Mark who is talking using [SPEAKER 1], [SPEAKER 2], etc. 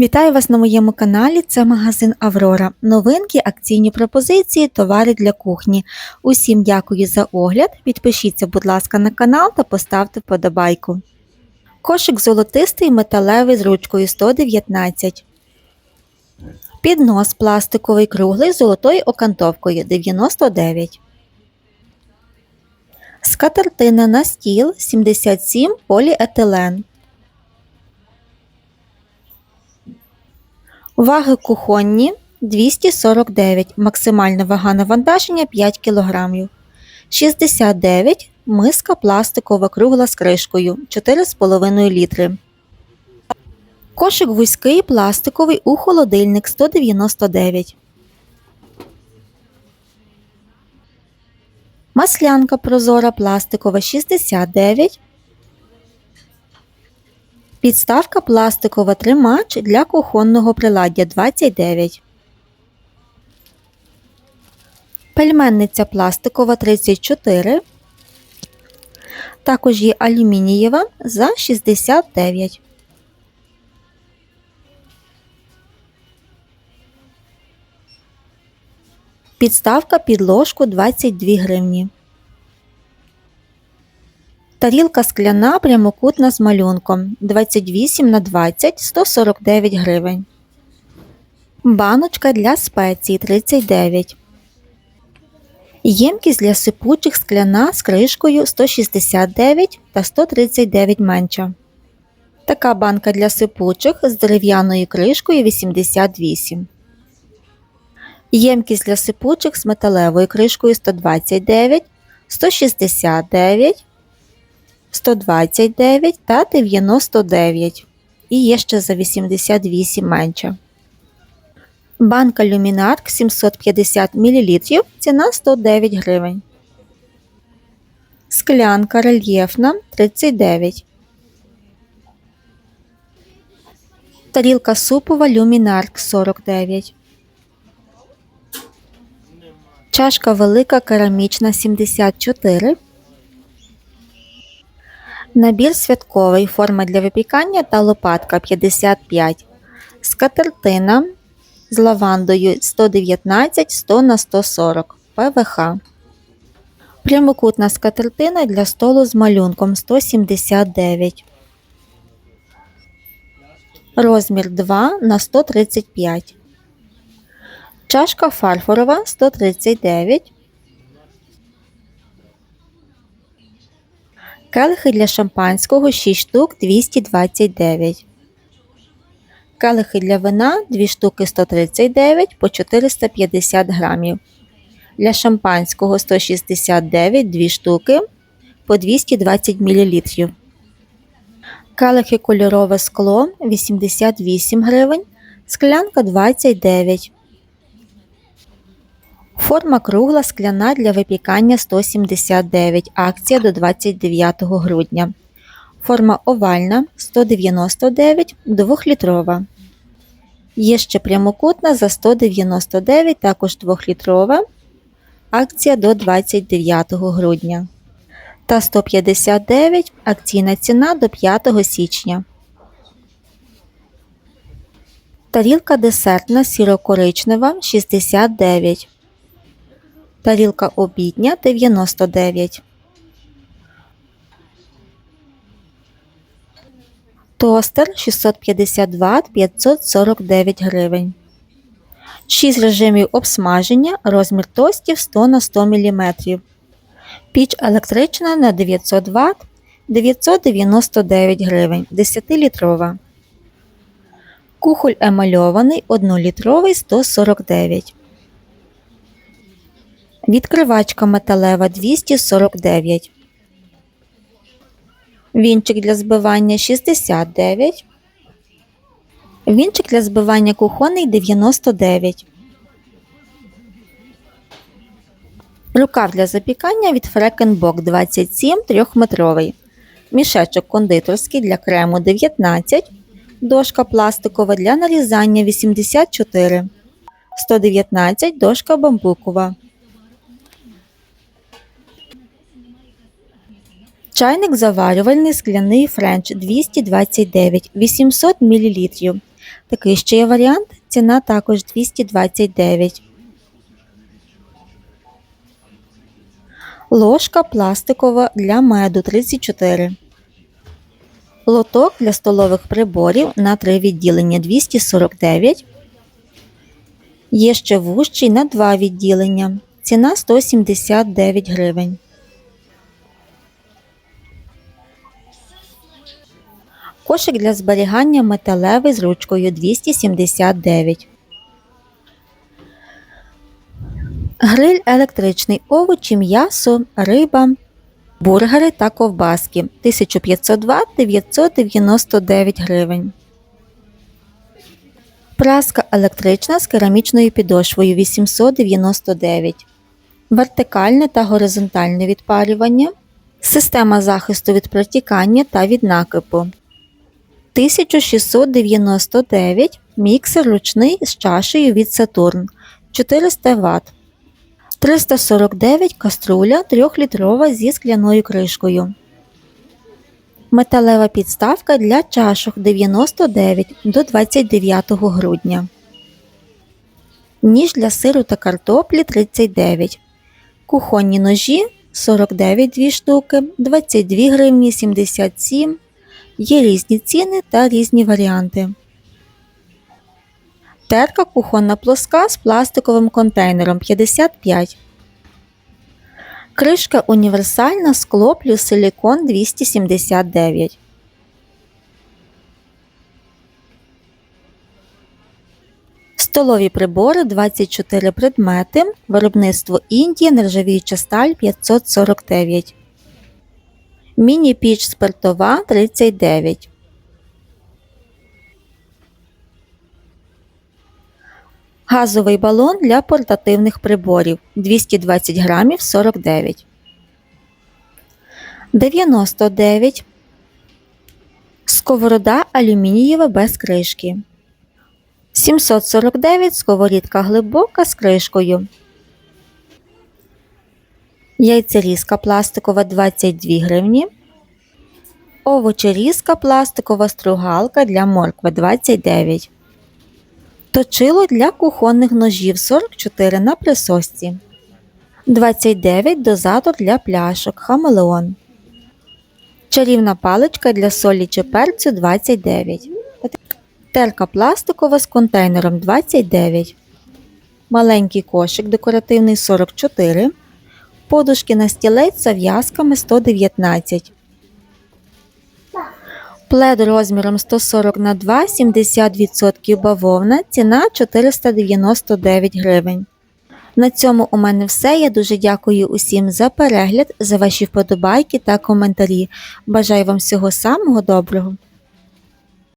[SPEAKER 1] Вітаю вас на моєму каналі. Це магазин Аврора. Новинки, акційні пропозиції, товари для кухні. Усім дякую за огляд. Підпишіться, будь ласка, на канал та поставте вподобайку. Кошик золотистий металевий з ручкою 119. Піднос пластиковий круглий з золотою окантовкою 99. Скатертина на стіл 77 поліетилен. Ваги кухонні 249, максимальна вага навантаження 5 кг. 69 миска пластикова кругла з кришкою 4,5 літри. Кошик вузький пластиковий у холодильник 199. Маслянка прозора пластикова 69. Підставка пластикова тримач для кухонного приладдя 29. Пельменниця пластикова 34. Також є алюмінієва за 69. Підставка під ложку 22 гривні. Тарілка скляна прямокутна з малюнком 28 на 20 149 гривень. Баночка для спецій 39. Ємкість для сипучих скляна з кришкою 169 та 139 менша. Така банка для сипучих з дерев'яною кришкою 88. Ємкість для сипучих з металевою кришкою 129, 169, 129 та 99. І є ще за 88 менша. Банка Люмінарк 750 мл. Ціна 109 гривень. Склянка рельєфна 39. Тарілка супова Люмінарк 49. Чашка велика керамічна 74. Набір святковий. Форма для випікання та лопатка 55. Скатертина з лавандою 119 100 на 140 ПВХ. Прямокутна скатертина для столу з малюнком 179. Розмір 2 на 135. Чашка фарфорова 139. Келихи для шампанського 6 штук 229. Келихи для вина 2 штуки 139 по 450 грамів. Для шампанського 169 2 штуки по 220 мл. Келихи кольорове скло 88 гривень. Склянка 29 Форма кругла скляна для випікання 179. Акція до 29 грудня. Форма овальна 199 2-літрова. Є ще прямокутна за 199, також 2-літрова. Акція до 29 грудня. Та 159 акційна ціна до 5 січня. Тарілка десертна сіро-коричнева 69. Тарілка обідня 99. Тостер 650 Вт 549 гривень. 6 режимів обсмаження. Розмір тостів 100 на 100 мм. Піч електрична на 900 Вт 999 гривень 10-літрова. Кухоль емальований 1-літровий 149 Відкривачка металева 249. Вінчик для збивання 69. Вінчик для збивання кухонний 99. Рукав для запікання від Фрекенбок 27 3-метровий. Мішечок кондитерський для крему 19. Дошка пластикова для нарізання 84. 119 дошка бамбукова. Чайник заварювальний скляний френч 229 800 мл. Такий ще є варіант. Ціна також 229. Ложка пластикова для меду 34. Лоток для столових приборів на 3 відділення 249. Є ще вущий на 2 відділення. Ціна 179 гривень. Кошик для зберігання металевий з ручкою 279. Гриль електричний овочі, м'ясо, риба, бургери та ковбаски 1500 Вт 999 гривень. Праска електрична з керамічною підошвою 899. Вертикальне та горизонтальне відпарювання. Система захисту від протікання та від накипу. 1699 міксер ручний з чашею від Saturn 400 Вт. 349 каструля 3-літрова зі скляною кришкою. Металева підставка для чашок 99 до 29 грудня. Ніж для сиру та картоплі 39. Кухонні ножі 49 2 штуки, 22 гривні 77. Є різні ціни та різні варіанти. Терка кухонна плоска з пластиковим контейнером 55. Кришка універсальна скло плюс силікон 279. Столові прибори 24 предмети. Виробництво Індія, нержавіюча сталь 549. Міні-піч спиртова 39. Газовий балон для портативних приборів 220 грамів 49. 99. Сковорода алюмінієва без кришки. 749 сковорідка глибока з кришкою. Яйцерізка пластикова 22 гривні. Овочерізка пластикова стругалка для моркви 29. Точило для кухонних ножів 44 на присосці. 29 дозатор для пляшок Хамелеон. Чарівна паличка для солі чи перцю 29. Терка пластикова з контейнером 29. Маленький кошик декоративний 44. Подушки на стілець з зав'язками 119. Плед розміром 140 на 2 70% бавовна. Ціна 499 гривень. На цьому у мене все. Я дуже дякую усім за перегляд, за ваші вподобайки та коментарі. Бажаю вам всього самого доброго.